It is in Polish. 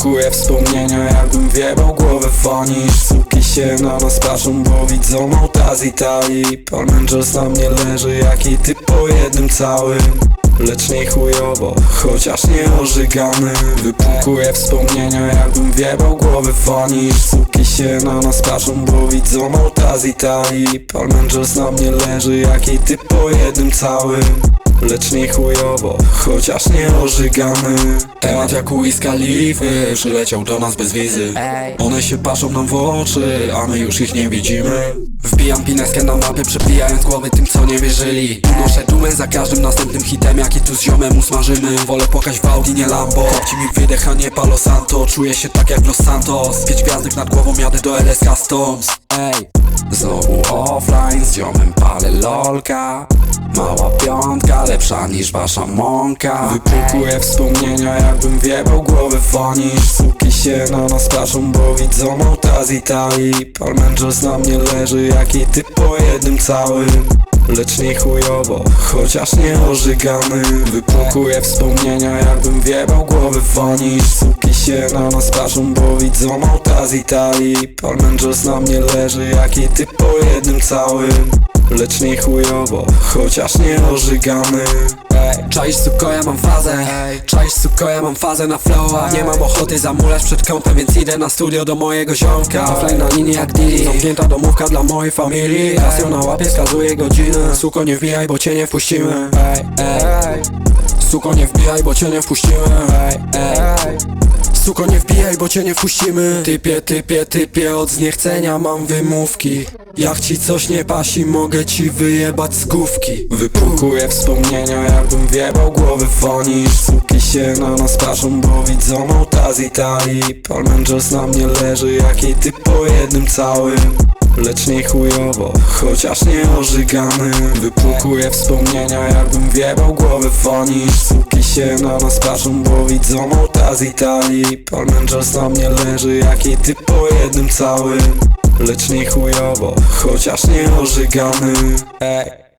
Wypukuje wspomnienia jakbym wjebał głowę w wanisz Suki się na nas patrzą, bo widzą auta z Italii Pan Angels na mnie leży, jaki ty po jednym całym. Lecz nie chujowo, chociaż nie ożygany. Wypukuje wspomnienia jakbym wjebał głowę w wanisz Suki się na nas patrzą, bo widzą auta z Italii Pan Angels na mnie leży, jaki ty po jednym całym Lecz nie chujowo, chociaż nie ożygany. Temat jak Wiz Khalify Przyleciał do nas bez wizy. One się patrzą nam w oczy, a my już ich nie widzimy. Wbijam pineskę na mapę, przebijając głowy tym co nie wierzyli. Unoszę dumę za każdym następnym hitem, jaki tu z ziomem usmażymy. Wolę płakać w Audi, nie Lambo. Kopci mi wydech, a nie Palo Santo. Czuję się tak jak w Los Santos. Pięć gwiazdek nad głową, jadę do LS Customs. Ej Znowu offline, z ziomem palę lolka. Mała piątka, lepsza niż wasza mąka. Wypukuje wspomnienia jakbym wjebał głowę w wanisz Suki się na nas patrzą, bo widzą auta z Italii Palm Angels na mnie leży, jaki ty po jednym całym Lecz nie chujowo, chociaż nie ożygany. Wypukuje wspomnienia jakbym wjebał głowę w wanisz Suki się na nas patrzą, bo widzą auta z Italii Palm Angels na mnie leży, jaki ty po jednym całym. Lecz nie chujowo, chociaż nie ożygany Czaisz suko, ja mam fazę. Czaisz suko, ja mam fazę na flowa Nie mam ochoty zamulać przed kąpem, więc idę na studio do mojego ziomka. Offline na linii jak Dili Zamknięta domówka dla mojej familii. Casio na łapie wskazuje godzinę Suko nie wbijaj, bo cię nie wpuścimy. Suko nie wbijaj, bo cię nie wpuścimy. Suko nie wbijaj, bo cię nie wpuścimy. Typie, typie, typie, od zniechcenia mam wymówki Jak ci coś nie pasi, mogę ci wyjebać z główki. Wypukuje wspomnienia, jakbym wjebał głowy w wanisz Suki się na nas patrzą, bo widzą auta z Italii. Angels na mnie leży, jaki ty po jednym całym. Lecz nie chujowo, chociaż nie ożygany. Wypukuje wspomnienia jakbym wjebał głowę wanisz Suki się na nas patrzą, bo widzą auta z Italii. Palm na mnie leży, jaki ty po jednym całym Lecz nie chujowo, chociaż nie ożygany. Ej